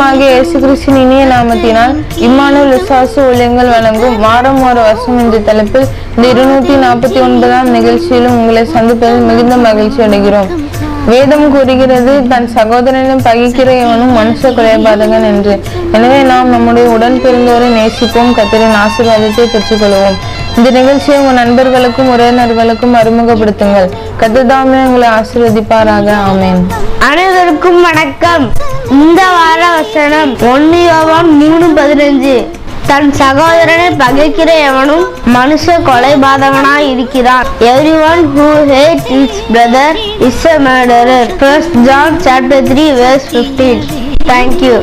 கத்தரும் இயேசு கிறிஸ்தின் இனிய நாமத்தினால் இம்மானுவல் விசுவாசு ஊழியங்கள் வழங்கும் வாரம் ஒரு வருஷம் என்ற தலைப்பில் இந்த இருநூத்தி நாற்பத்தி ஒன்பதாம் நிகழ்ச்சியிலும் உங்களை சந்திப்பதில் மிகுந்த மகிழ்ச்சி அடைகிறோம். வேதம் கூறுகிறது தன் சகோதரனும் பகிக்கிற இவனும் மனுஷ குறைபாதகன் என்று. எனவே நாம் நம்முடைய உடன் பிறந்தோரை நேசிப்போம் கத்திரின் ஆசீர்வாதத்தை பெற்றுக்கொள்வோம். இந்த நிகழ்ச்சியை உங்கள் நண்பர்களுக்கும் உறவினர்களுக்கும் அறிமுகப்படுத்துங்கள். கத்துதாமே உங்களை ஆசீர்வதிப்பாராக. ஆமேன். அனைவருக்கும் வணக்கம். இந்த வார வசனம் ஒன்னு யோவான் மூணு பதினஞ்சு. தன் சகோதரனை பகைக்கிற எவனும் மனுஷ கொலைபாதகனாய் இருக்கிறான். Every one who hate his brother is a murderer first John chapter three verse fifteen thank you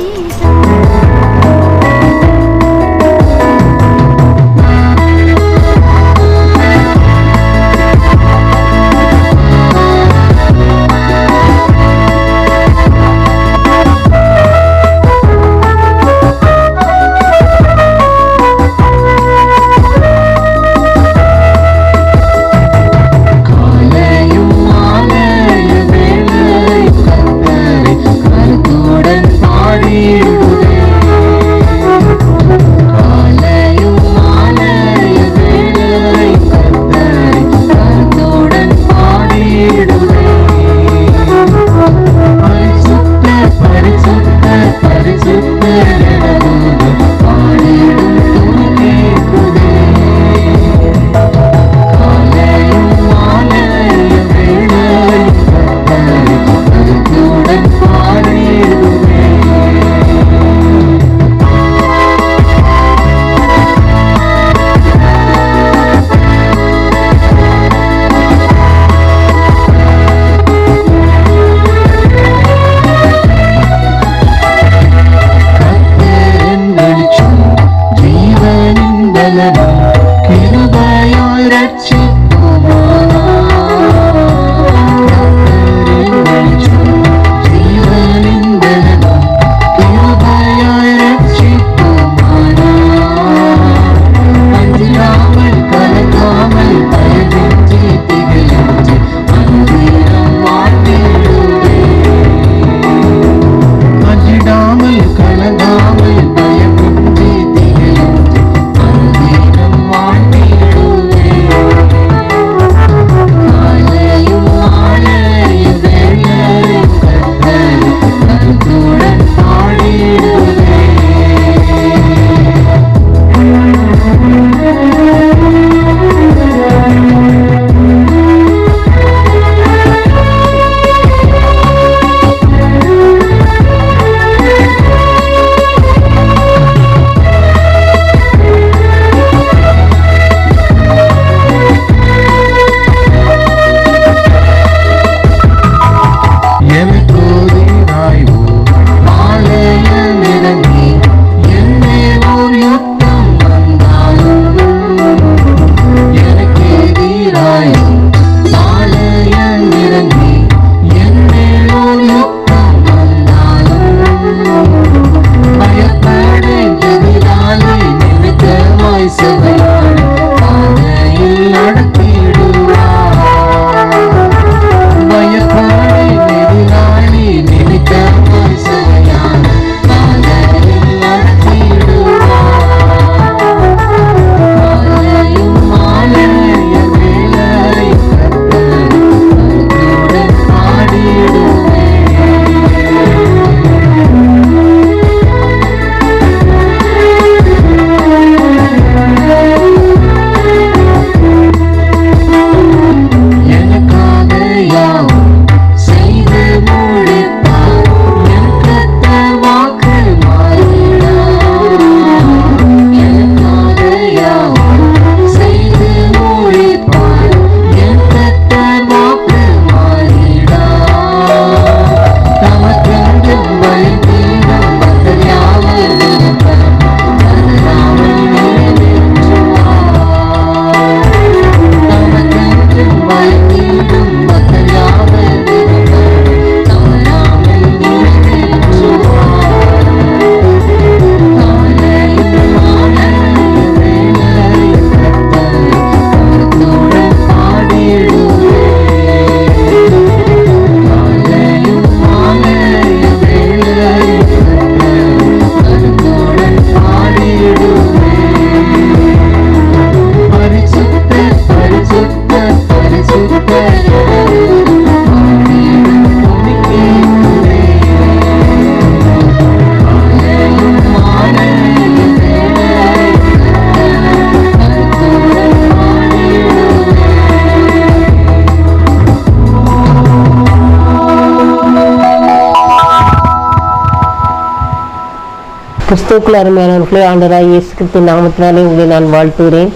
கிறிஸ்துக்குள் அருமையானவர்களே ஆண்டராய் இயேசு கிறிஸ்து நாமத்தினாலே உங்களை நான் வாழ்த்துகிறேன்.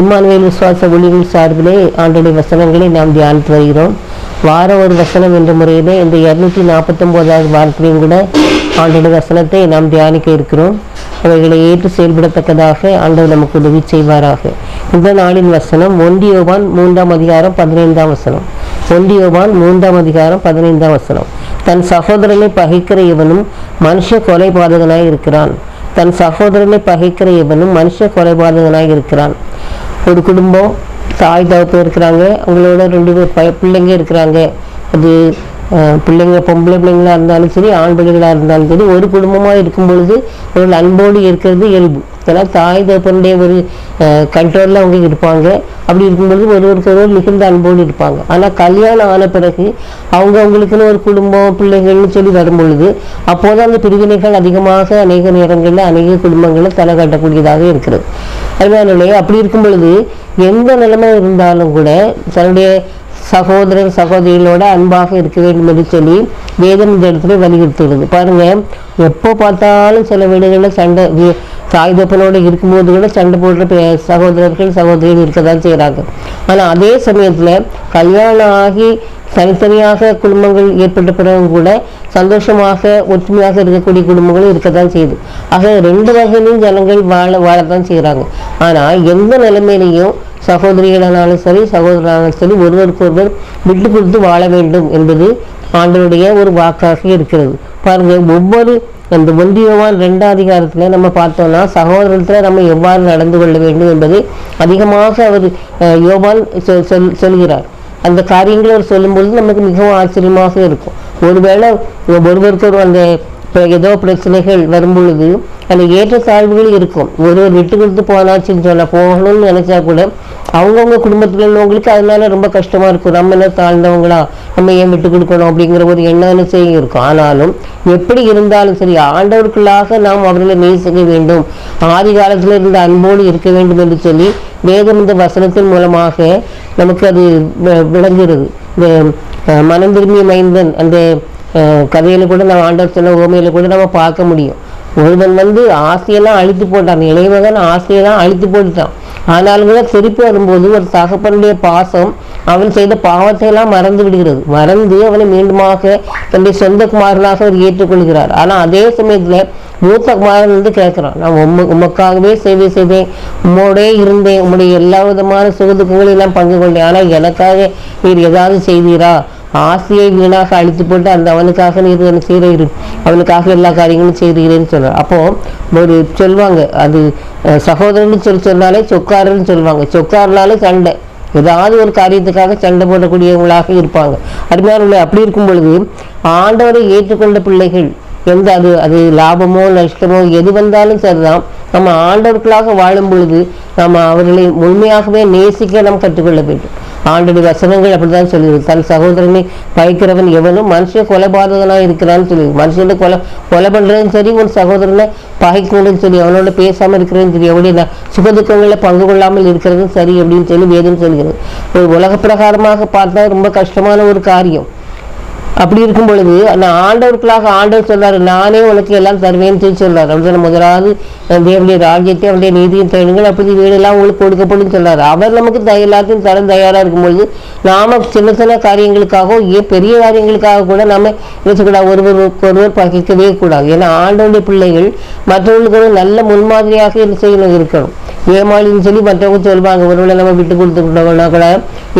இம்மானுவேல் விசுவாச ஒளிகள் சார்பிலே ஆண்டுடைய வசனங்களை நாம் தியானித்து வருகிறோம். வாரம் ஒரு வசனம் என்ற முறையிலே இந்த இரநூத்தி நாற்பத்தொம்போதாவது வாரத்திலையும் கூட ஆண்டுடைய வசனத்தை நாம் தியானிக்க இருக்கிறோம். அவைகளை ஏற்று செயல்படத்தக்கதாக ஆண்டவர் நமக்கு உதவி செய்வாராக. இந்த நாளின் வசனம் ஒண்டியோவான் மூன்றாம் அதிகாரம் பதினைந்தாம் வசனம். ஒண்டியோவான் மூன்றாம் அதிகாரம் பதினைந்தாம் வசனம். தன் சகோதரனை பகைக்கிற இவனும் மனுஷ கொலைபாதகனாய் இருக்கிறான். தன் சகோதரனை பகைக்கிற இவனும் மனுஷ கொலைபாதகனாய் இருக்கிறான். ஒரு குடும்பம் தாய் தகப்பு இருக்கிறாங்க. அவங்களோட ரெண்டு பேர் பிள்ளைங்க இருக்கிறாங்க. அது பிள்ளைங்க பொம்பளை பிள்ளைங்களா இருந்தாலும் சரி ஆண் பிள்ளைகளாக இருந்தாலும் சரி ஒரு குடும்பமாக இருக்கும் பொழுது ஒரு அன்போடு இருக்கிறது இயல்பு. ஏன்னா தாய் தகப்பனுடைய ஒரு கண்ட்ரோலில் அவங்க இருப்பாங்க. அப்படி இருக்கும்பொழுது ஒருவருக்கு ஒருவர் மிகுந்த அன்போடு இருப்பாங்க. ஆனால் கல்யாணம் ஆன பிறகு அவங்க அவங்களுக்குன்னு ஒரு குடும்பம் பிள்ளைகள்னு சொல்லி வரும்பொழுது அப்போது அந்த பிரிவினைகள் அதிகமாக அநேக நேரங்களில் அநேக குடும்பங்களில் தலை காட்டக்கூடியதாக இருக்கிறது அதனாலே அப்படி இருக்கும் பொழுது எந்த நிலைமை இருந்தாலும் கூட தன்னுடைய சகோதரர் சகோதரிகளோட அன்பாக இருக்க வேண்டும் என்று சொல்லி வேதம் இந்த இடத்துல வலியுறுத்துகிறது பாருங்க எப்போ பார்த்தாலும் சில வீடுகளில் சண்டை தாய் தப்பனோட இருக்கும்போது கூட சண்டை போடுற சகோதரர்கள் சகோதரிகள் இருக்க தான் செய்கிறாங்க ஆனால் அதே சமயத்தில் கல்யாணம் ஆகி தனித்தனியாக குடும்பங்கள் ஏற்பட்ட பிறகு கூட சந்தோஷமாக ஒற்றுமையாக இருக்கக்கூடிய குடும்பங்களும் இருக்க தான் செய்யுது. ஆக ரெண்டு வகையிலும் ஜனங்கள் வாழ வாழத்தான் செய்கிறாங்க ஆனால் எந்த நிலைமையிலையும் சகோதரிகளானாலும் சரி சகோதரனாலும் சரி ஒருவருக்கொருவர் விட்டு கொடுத்து வாழ வேண்டும் என்பது ஆண்டனுடைய ஒரு வாக்காக இருக்கிறது. பாருங்கள் ஒவ்வொரு அந்த ஒன்றியவான் ரெண்டாம் அதிகாரத்தில் நம்ம பார்த்தோம்னா சகோதரத்தில் நம்ம எவ்வாறு நடந்து கொள்ள வேண்டும் என்பதை அதிகமாக அவர் யோவான் சொல் சொல் சொல்கிறார். அந்த காரியங்களை அவர் சொல்லும்பொழுது நமக்கு மிகவும் ஆச்சரியமாக இருக்கும். ஒருவேளை ஒருவருக்கு ஒரு அந்த ஏதோ பிரச்சனைகள் வரும்பொழுது அந்த ஏற்ற தாழ்வுகள் இருக்கும். ஒருவர் விட்டு கொடுத்து போனாச்சுன்னு சொல்ல போகணும்னு நினச்சா கூட அவங்கவுங்க குடும்பத்தில் உள்ளவங்களுக்கு அதனால ரொம்ப கஷ்டமாக இருக்கும். நம்ம என்ன தாழ்ந்தவங்களா? நம்ம ஏன் விட்டு கொடுக்கணும்? அப்படிங்கிற ஒரு எண்ணம் செய்யும் செய்ய இருக்கும். ஆனாலும் எப்படி இருந்தாலும் சரி ஆண்டவர்களாக நாம் அவர்களை நேசிக்க வேண்டும். ஆதி காலத்தில் இருந்த அன்போடு இருக்க வேண்டும் என்று சொல்லி வேதம் இந்த வசனத்தின் மூலமாக நமக்கு அது வி- விளங்குகிறது. இந்த மனம் திரும்பிய மைந்தன் அந்த கதையில் கூட நம்ம ஆண்டவர் சொன்ன ஓமையில கூட நம்ம பார்க்க முடியும். ஒருவன் வந்து ஆசையெல்லாம் அழித்து போட்டான். இளையமகன் ஆசையெல்லாம் அழித்து போட்டுட்டான். ஆனாலும் கூட திருப்பி வரும்போது ஒரு தகப்பனுடைய பாசம் அவன் செய்த பாவத்தை எல்லாம் மறந்து விடுகிறது. மறந்து அவனை மீண்டுமாக தன்னுடைய சொந்த குமாரனாக அவர் ஏற்றுக்கொள்கிறார். ஆனால் அதே சமயத்தில் மூத்த குமாரன் வந்து கேட்குறான். நான் உம்ம உமக்காகவே சேவை செய்தேன். உம்மோடே இருந்தேன். உம்முடைய எல்லா விதமான சுகதுக்கங்களையும் எல்லாம் பங்கு கொண்டேன். ஆனால் எனக்காக நீர் ஏதாவது செய்தீரா? ஆசையை வீணாக அழித்து போட்டு அந்த அவனுக்காக நீர் என்ன அவனுக்காக எல்லா காரியங்களும் செய்கிறீர்கள்னு சொல்றார் அப்போது ஒரு சொல்லுவாங்க அது சகோதரன் சகோதரன்னு சொல்லி சொன்னாலே சொக்காரன்னு சொல்லுவாங்க சொக்காரனாலே சண்டை. ஏதாவது ஒரு காரியத்துக்காக சண்டை போடக்கூடியவங்களாக இருப்பாங்க. அருமையான அப்படி இருக்கும் பொழுது ஆண்டவரை ஏற்றுக்கொண்ட பிள்ளைகள் எந்த அது அது லாபமோ நஷ்டமோ எது வந்தாலும் சரிதான். நம்ம ஆண்டவர்களாக வாழும் பொழுது நம்ம அவர்களை முழுமையாகவே நேசிக்க நாம் கற்றுக்கொள்ள வேண்டும். ஆண்டுடைய வசனங்கள் அப்படிதான் சொல்லுது. தன் சகோதரனை பகைக்கிறவன் எவனும் மனுஷன் கொலைபாதகனா இருக்கிறான்னு சொல்லி. மனுஷனோட கொலை கொலை பண்ணுறதும் சரி உன் சகோதரனை பகைக்கணும்னு சொல்லி அவனோட பேசாமல் இருக்கிறதும் சரி அவனுடைய சுகதுக்கங்களில் பங்கு கொள்ளாமல் இருக்கிறதும் சரி அப்படின்னு சொல்லி வேதம் சொல்கிறது. ஒரு உலக பிரகாரமாக பார்த்தா ரொம்ப கஷ்டமான ஒரு காரியம். அப்படி இருக்கும் பொழுது நான் ஆண்டவர்களாக ஆண்டவர் சொல்றாரு நானே உனக்கு எல்லாம் தருவேன்னு சொல்லி சொல்றாரு முதலாவது தேவனுடைய ராஜ்யத்தை அவருடைய நீதியும் தேடுங்கள் அப்படி வீடெல்லாம் உங்களுக்கு கொடுக்கப்படும் சொல்றாரு அவர் நமக்கு த- எல்லாத்தையும் தரம் தயாரா இருக்கும் பொழுது நாம சின்ன சின்ன காரியங்களுக்காக ஏன் பெரிய காரியங்களுக்காக கூட நாம நினைச்சக்கூடாது ஒருவருக்கு ஒருவர் பகிக்கவே கூடாது. ஏன்னா ஆண்டவருடைய பிள்ளைகள் மற்றவர்களுக்கு நல்ல முன்மாதிரியாக என்ன செய்யணும் இருக்கணும். ஏமாளின்னு சொல்லி மற்றவங்க சொல்லுவாங்க ஒருவேளை நம்ம விட்டு கொடுத்துக்கிட்டோம்னா கூட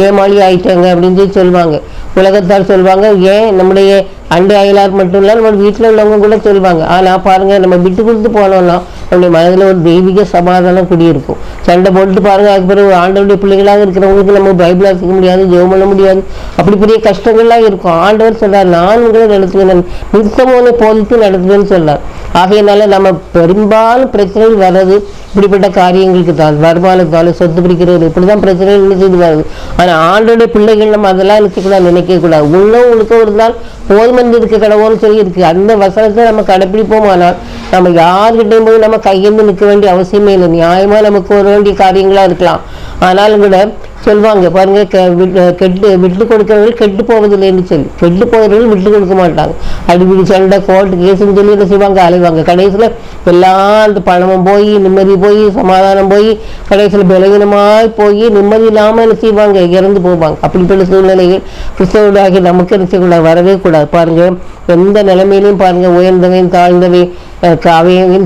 ஏமாளி ஆயிட்டாங்க அப்படின்னு சொல்லி சொல்லுவாங்க உலகத்தார் சொல்லுவாங்க ஏன் நம்முடைய அண்டை அயலார் மட்டும் இல்லை நம்ம வீட்டில் உள்ளவங்க கூட சொல்லுவாங்க ஆனால் பாருங்க நம்ம விட்டு கொடுத்து போனோம்னா அவருடைய மனதில் ஒரு தெய்வீக சமாதானம் குடியிருக்கும். சண்டை போட்டு பாருங்க அதுக்கு பிறகு ஆண்டவருடைய பிள்ளைகளாக இருக்கிறவங்களுக்கு நம்ம பைபிள் வாசிக்க முடியாது ஜெபம் பண்ண முடியாது. அப்படி பெரிய கஷ்டங்கள்லாம் இருக்கும். ஆண்டவர் சொல்றார் நான் உங்களை நடத்துவேன் நித்தமோனை போதித்து நடத்துவேன்னு சொல்றார். ஆகையினால நம்ம பெரும்பாலும் பிரச்சனைகள் வர்றது இப்படிப்பட்ட காரியங்களுக்கு தான். வருமானத்தால சொத்து பிடிக்கிறது இப்படிதான் பிரச்சனைகள் என்ன செய்து வருது ஆனா ஆண்டோட பிள்ளைகள் நம்ம அதெல்லாம் நினைக்கக்கூடாது நினைக்கக்கூடாது. உள்ளவும் உழுக்கவும் இருந்தால் போதுமந்து இருக்க கடவுள்னு சொல்லி இருக்கு. அந்த வசனத்தை நம்ம கடைப்பிடிப்போமானால் நம்ம யார்கிட்டையும் போய் நம்ம கையேந்து நிற்க வேண்டிய அவசியமே இல்லை. நியாயமாக நமக்கு வர வேண்டிய காரியங்களாக இருக்கலாம். ஆனாலும் கூட சொல்லுவாங்க பாருங்க கெ- கெட்டு விட்டு கொடுக்கிறவர்கள் கெட்டு போவதில்லைன்னு சொல்லி. கெட்டு போகிறவர்கள் விட்டு கொடுக்க மாட்டாங்க. அடிபிடி சண்டை கோர்ட்டு கேஸுன்னு சொல்லி என்ன செய்வாங்க அலைவாங்க. கடைசியில் எல்லா அந்த பணமும் போய் நிம்மதி போய் சமாதானம் போய் கடைசியில் பலவீனமாக போய் நிம்மதி இல்லாமல் என்ன செய்வாங்க? இறந்து போவாங்க. அப்படிப்பட்ட சூழ்நிலைகள் கிறிஸ்தவர்களாகி நமக்கு என்ன செய்யக்கூடாது? வரவே கூடாது. பாருங்க எந்த நிலைமையிலையும் பாருங்க உயர்ந்தவையும் தாழ்ந்தவை அஹ்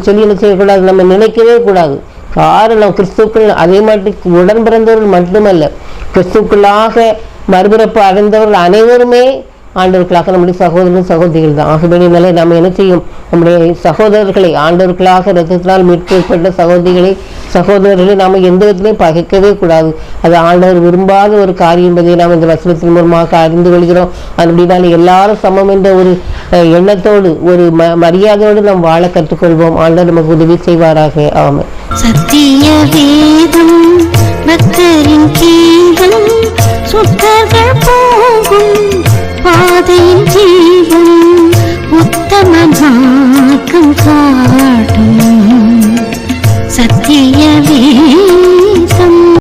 சொல்லி என்ன செய்யக்கூடாது நம்ம நினைக்கவே கூடாது. காரணம் கிறிஸ்துக்கள் அதே மாதிரி உடன் பிறந்தவர்கள் மட்டுமல்ல கிறிஸ்துக்களாக மறுபிறப்பு அடைந்தவர்கள் அனைவருமே ஆண்டவர்களாக நம்முடைய சகோதரர்கள் சகோதரிகள் தான் ஆகவேனால நம்ம என்ன செய்யும்? நம்முடைய சகோதரர்களை ஆண்டவர்களாக ரத்தத்தினால் மீட்கப்பட்ட சகோதரிகளை சகோதரர்களை நாம் எந்த விதத்திலையும் பகைக்கவே கூடாது. அது ஆண்டவர் விரும்பாத ஒரு காரியம் என்பதை நாம் இந்த வசனத்தின் மூலமாக அறிந்து கொள்கிறோம். அப்படினால எல்லாரும் சமம் என்ற ஒரு எண்ணத்தோடு ஒரு ம மரியாதையோடு நாம் வாழ கற்றுக்கொள்வோம். ஆண்டவர் நமக்கு உதவி செய்வாராக. ஆமாம் சத்திய வேதம் பக்தரின் கீதம் சுத்தர்கள் பாதையின் ஜீவன் உத்தமமாக்கும் காடு